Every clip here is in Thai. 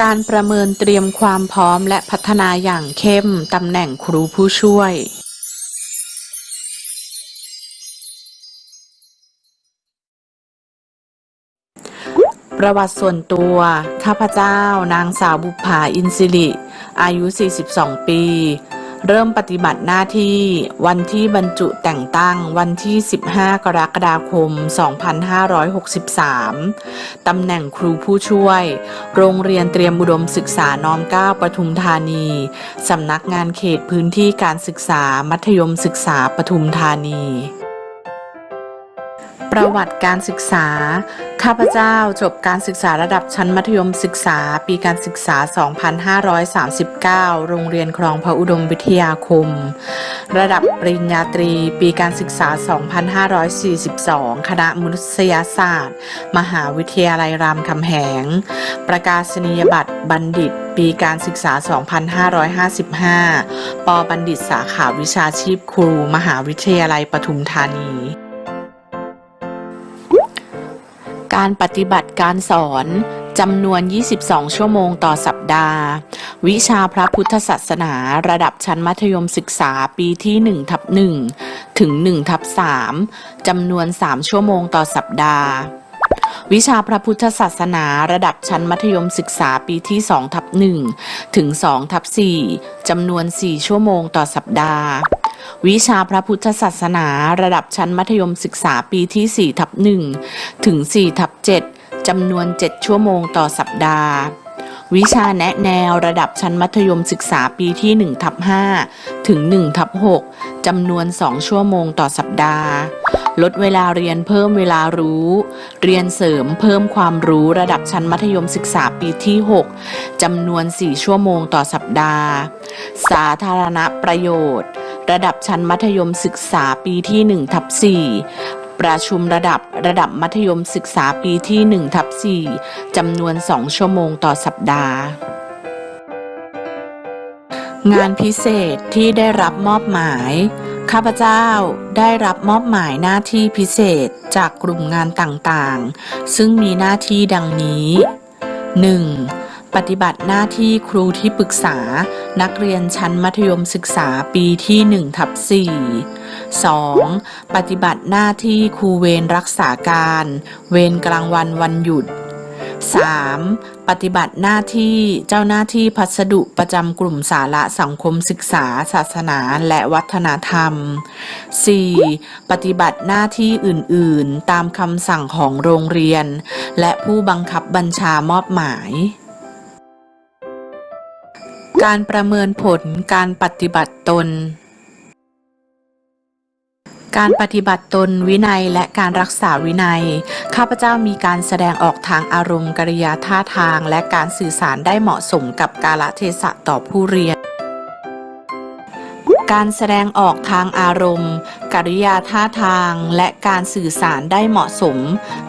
การประเมินเตรียมความพร้อมและพัฒนาอย่างเข้มตำแหน่งครูผู้ช่วย ประวัติส่วนตัว ข้าพเจ้า นางสาวบุภาอินสิริ อายุ 42 ปี เริ่มปฏิบัติหน้าที่วันที่บรรจุแต่งตั้งวันที่ 15 กรกฎาคม 2563 ตำแหน่งครูผู้ช่วย โรงเรียนเตรียมอุดมศึกษาน้อมเก้าปทุมธานี สำนักงานเขตพื้นที่การศึกษามัธยมศึกษาปทุมธานี ประวัติการศึกษา ข้าพเจ้าจบการศึกษาระดับชั้นมัธยมศึกษาปีการศึกษา 2539 โรงเรียนครองพระอุดมวิทยาคม ระดับปริญญาตรี ปีการศึกษา 2542 คณะมนุษยศาสตร์ มหาวิทยาลัยรามคำแหง ประกาศนียบัตรบัณฑิต ปีการศึกษา 2555 ปบัณฑิตสาขาวิชาชีพครู มหาวิทยาลัยปทุมธานี การปฏิบัติการสอนจำนวน 22 ชั่วโมงต่อสัปดาห์ วิชาพระพุทธศาสนาระดับชั้นมัธยมศึกษาปีที่1ทับ1ถึง1ทับ3จำนวน 3 ชั่วโมงต่อสัปดาห์ วิชาพระพุทธศาสนาระดับชั้นมัธยมศึกษาปีที่2ทับ1ถึง2ทับ4จำนวน 4 ชั่วโมงต่อสัปดาห์ วิชาพระพุทธศาสนาระดับชั้นมัธยมศึกษาปีที่4ทับ1ถึง4ทับ7จำนวน 7 ชั่วโมงต่อสัปดาห์ วิชาแนะแนวระดับชั้นมัธยมศึกษาปีที่1ทับ5ถึง1ทับ6จำนวน 2 ชั่วโมงต่อสัปดาห์ ลดเวลาเรียนเพิ่มเวลารู้ เรียนเสริมเพิ่มความรู้ระดับชั้นมัธยมศึกษาปีที่ 6จำนวน 4 ชั่วโมงต่อสัปดาห์ สาธารณประโยชน์ ระดับชั้นมัธยมศึกษาปีที่1ทับ4ประชุมระดับระดับมัธยมศึกษาปีที่1ทับ4จำนวน 2 ชั่วโมงต่อสัปดาห์ งานพิเศษที่ได้รับมอบหมาย ข้าพเจ้าได้รับมอบหมายหน้าที่พิเศษจากกลุ่มงานต่างๆ ซึ่งมีหน้าที่ดังนี้ 1. ปฏิบัติหน้าที่ครูที่ปรึกษา นักเรียนชั้นมัธยมศึกษาปีที่1ทับ4 2. ปฏิบัติหน้าที่ครูเวรรักษาการ เวรกลางวันวันหยุด 3. ปฏิบัติหน้าที่เจ้าหน้าที่พัสดุประจำกลุ่มสาระสังคมศึกษา ศาสนาและวัฒนธรรม 4. ปฏิบัติหน้าที่อื่น ๆ ตามคำสั่งของโรงเรียน และผู้บังคับบัญชามอบหมาย การประเมินผลการปฏิบัติตน การปฏิบัติตนวินัยและการรักษาวินัย ข้าพเจ้ามีการแสดงออกทางอารมณ์กริยาท่าทาง และการสื่อสารได้เหมาะสมกับกาลเทศะต่อผู้เรียน การแสดงออกทางอารมณ์ กริยาท่าทาง และการสื่อสารได้เหมาะสม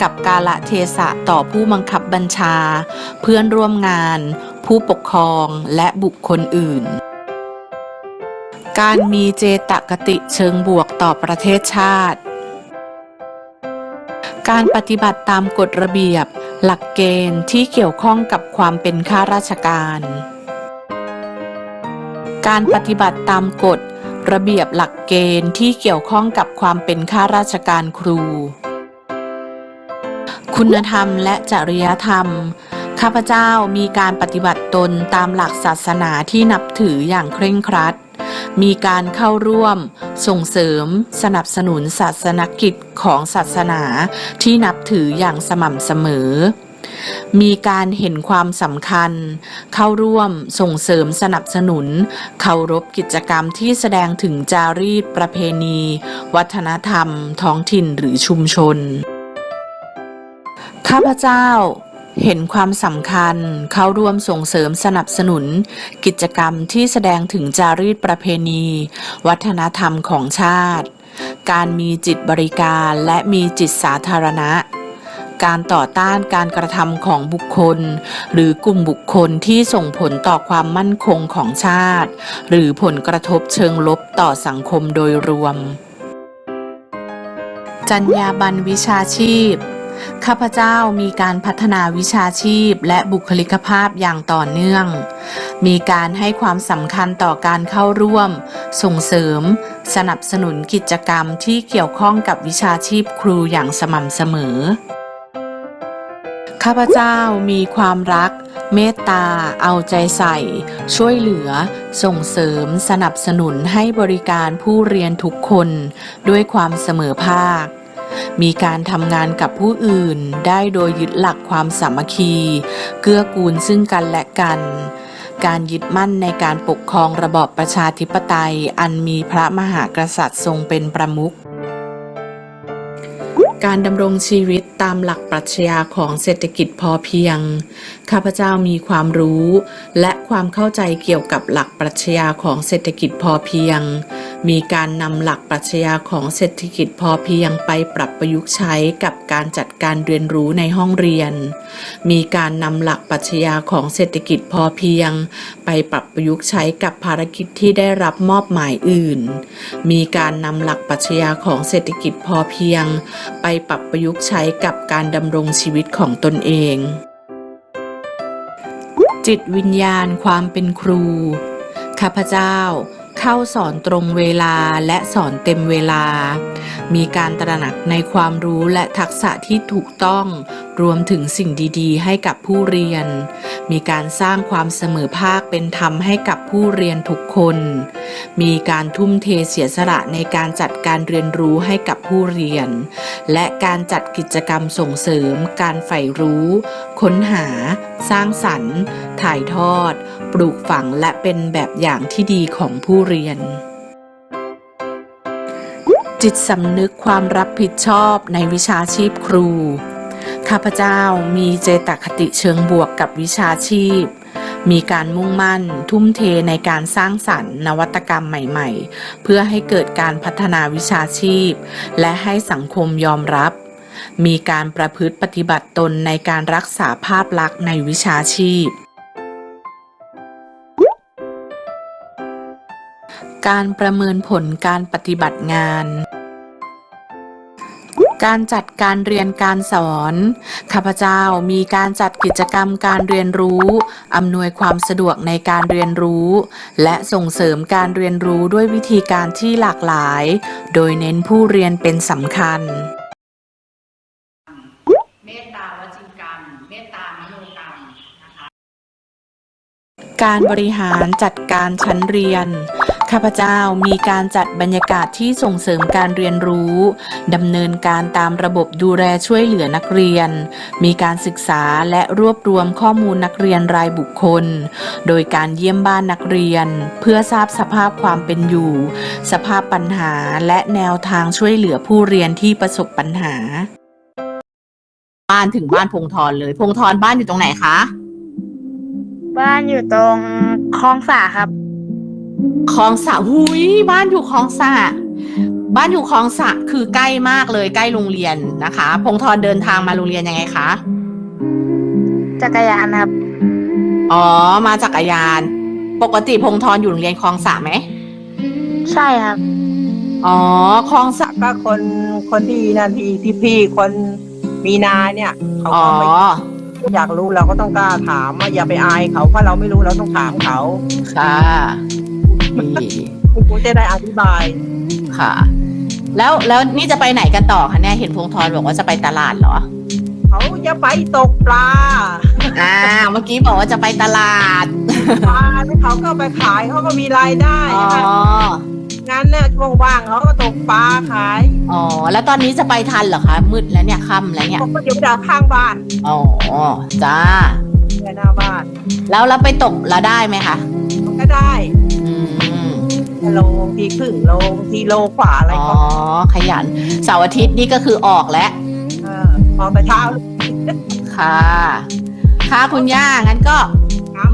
กับกาลเทศะต่อผู้บังคับบัญชา เพื่อนร่วมงาน ผู้ปกครองและบุคคลอื่น การมีเจตคติเชิงบวกต่อประเทศชาติ การปฏิบัติตามกฎระเบียบ หลักเกณฑ์ที่เกี่ยวข้องกับความเป็นข้าราชการ การปฏิบัติตามกฎระเบียบหลักเกณฑ์ที่เกี่ยวข้องกับความเป็นข้าราชการครู คุณธรรมและจริยธรรม ข้าพเจ้ามีการปฏิบัติตนตามหลักศาสนาที่นับถืออย่างเคร่งครัด มีการเข้าร่วม ส่งเสริม สนับสนุนศาสนกิจของศาสนาที่นับถืออย่างสม่ำเสมอ มีการเห็นความสำคัญ เข้าร่วมส่งเสริมสนับสนุน เคารพกิจกรรมที่แสดงถึงจารีตประเพณี วัฒนธรรม ท้องถิ่นหรือชุมชน ข้าพเจ้า เห็นความสำคัญเข้าร่วมส่งเสริมสนับสนุน กิจกรรมที่แสดงถึงจารีตประเพณี วัฒนธรรมของชาติ การมีจิตบริการและมีจิตสาธารณะ การต่อต้านการกระทำของบุคคล หรือกลุ่มบุคคลที่ส่งผลต่อความมั่นคงของชาติ หรือผลกระทบเชิงลบต่อสังคมโดยรวมจรรยาบรรณวิชาชีพ ข้าพเจ้ามีการพัฒนาวิชาชีพและบุคลิกภาพอย่างต่อเนื่อง มีการให้ความสำคัญต่อการเข้าร่วม ส่งเสริม สนับสนุนกิจกรรมที่เกี่ยวข้องกับวิชาชีพครูอย่างสม่ำเสมอ ข้าพเจ้ามีความรัก เมตตา เอาใจใส่ ช่วยเหลือ ส่งเสริม สนับสนุนให้บริการผู้เรียนทุกคน ด้วยความเสมอภาค มีการทำงานกับผู้อื่นได้โดยยึดหลักความสามัคคี เกื้อกูลซึ่งกันและกัน การยึดมั่นในการปกครองระบอบประชาธิปไตย อันมีพระมหากษัตริย์ทรงเป็นประมุขการดำรงชีวิตตามหลักปรัชญาของเศรษฐกิจพอเพียง ข้าพเจ้ามีความรู้ และความเข้าใจเกี่ยวกับหลักปรัชญาของเศรษฐกิจพอเพียง มีการนำหลักปรัชญาของเศรษฐกิจพอเพียงไปปรับประยุกต์ใช้กับการจัดการเรียนรู้ในห้องเรียน มีการนำหลักปรัชญาของเศรษฐกิจพอเพียง ไปปรับประยุกต์ใช้กับภารกิจที่ได้รับมอบหมายอื่น มีการนำหลักปรัชญาของเศรษฐกิจพอเพียง ไปปรับประยุกต์ใช้กับการดำรงชีวิตของตนเอง จิตวิญญาณความเป็นครูข้าพเจ้า เข้าสอนตรงเวลาและสอนเต็มเวลา มีการตระหนักในความรู้และทักษะที่ถูกต้อง รวมถึงสิ่งดีๆ ให้กับผู้เรียน มีการสร้างความเสมอภาคเป็นธรรมให้กับผู้เรียนทุกคน มีการทุ่มเทเสียสละในการจัดการเรียนรู้ให้กับผู้เรียน และการจัดกิจกรรมส่งเสริม การใฝ่รู้ ค้นหา สร้างสรรค์ ถ่ายทอด ปลูกฝังและเป็นแบบอย่างที่ดีของผู้เรียนจิตสำนึกความรับผิดชอบในวิชาชีพครู ข้าพเจ้ามีเจตคติเชิงบวกกับวิชาชีพ มีการมุ่งมั่น ทุ่มเทในการสร้างสรรค์นวัตกรรมใหม่ ๆ เพื่อให้เกิดการพัฒนาวิชาชีพ และให้สังคมยอมรับ มีการประพฤติปฏิบัติตนในการรักษาภาพลักษณ์ในวิชาชีพการประเมินผลการปฏิบัติงาน การจัดการเรียนการสอน ข้าพเจ้ามีการจัดกิจกรรมการเรียนรู้ อำนวยความสะดวกในการเรียนรู้ และส่งเสริมการเรียนรู้ด้วยวิธีการที่หลากหลาย โดยเน้นผู้เรียนเป็นสำคัญ เมตตาวจีกรรม เมตตามโนกรรมนะคะการบริหารจัดการชั้นเรียน ข้าพเจ้ามีการจัดบรรยากาศที่ส่งเสริมการเรียนรู้ดำเนินการตามระบบดูแลช่วยเหลือนักเรียน มีการศึกษาและรวบรวมข้อมูลนักเรียนรายบุคคล โดยการเยี่ยมบ้านนักเรียน เพื่อทราบสภาพความเป็นอยู่ สภาพปัญหาและแนวทางช่วยเหลือผู้เรียนที่ประสบปัญหา บ้านถึงบ้านพงทรเลย พงทรบ้านอยู่ตรงไหนคะ บ้านอยู่ตรงคลองสาครับ คลองสระหุยบ้านอยู่คลองสระบ้านอยู่คลองสระคือใกล้มากเลยใกล้โรงเรียนนะคะ พงทรเดินทางมาโรงเรียนยังไงคะจักรยานครับ อ๋อมาจักรยาน ปกติพงทรอยู่โรงเรียนคลองสระไหมใช่ครับ อ๋อคลองสระก็คนคนที่นาทีที่พี่คนมีนาเนี่ยเขาอ๋อ ก็ไม่อยากรู้เราก็ต้องกล้าถามว่าอย่าไปอายเขาเพราะเราไม่รู้เราต้องถามเขา ค่ะ ดีกูจะได้อธิบาย ค่ะ แล้วแล้วนี่จะไปไหนกันต่อคะเนี่ยเห็นพงทรบอกว่าจะไปตลาดเหรอเขาจะไปตกปลาอ่าเมื่อกี้บอกว่าจะไปตลาดปลาแล้วเขาก็ไปขายเขาก็มีรายได้อ๋อนะคะงั้นเนี่ยช่วงว่างเขาก็ตกปลาขายอ๋อแล้วตอนนี้จะไปทันเหรอคะมืดแล้วเนี่ยค่ำแล้วเนี่ยผมก็อยู่จากข้างบ้านอ๋อจ้าเนี่ยหน้าบ้าน แล้วเราไปตกแล้วได้ไหมคะมันก็ได้อืม โลทีครึ่งโลทีโลกว่าอะไรอ๋อ ก็ขยันเสาร์อาทิตย์นี่ก็คือออกแล้วเออพอไปเช้า ค่ะ ค่ะคุณย่างั้นก็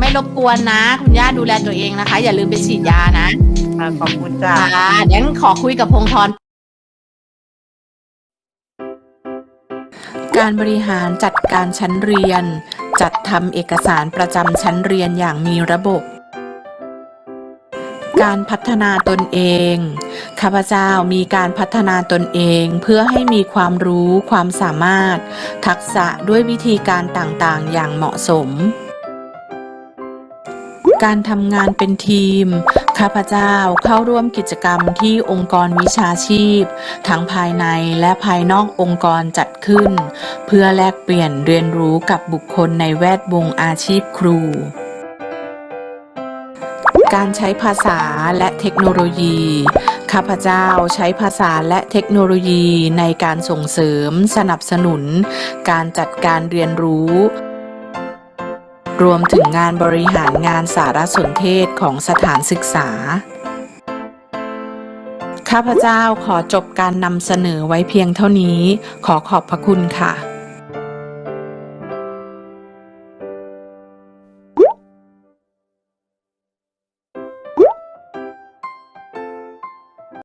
ไม่รบกวนนะ คุณย่าดูแลตัวเองนะคะ อย่าลืมไปฉีดยานะเออขอบคุณจ้า ค่ะงั้นขอคุยกับพงธร การบริหารจัดการชั้นเรียน จัดทำเอกสารประจำชั้นเรียนอย่างมีระบบ การพัฒนาตนเอง ข้าพเจ้ามีการพัฒนาตนเองเพื่อให้มีความรู้ความสามารถ ทักษะด้วยวิธีการต่างๆ อย่างเหมาะสม การทำงานเป็นทีม ข้าพเจ้าเข้าร่วมกิจกรรมที่องค์กรวิชาชีพ ทั้งภายในและภายนอกองค์กรจัดขึ้น เพื่อแลกเปลี่ยนเรียนรู้กับบุคคลในแวดวงอาชีพครู การใช้ภาษาและเทคโนโลยี ข้าพเจ้าใช้ภาษาและเทคโนโลยีในการส่งเสริม สนับสนุน การจัดการเรียนรู้ รวมถึงงานบริหารงานสารสนเทศของสถานศึกษา ข้าพเจ้าขอจบการนำเสนอไว้เพียงเท่านี้ ขอขอบพระคุณค่ะ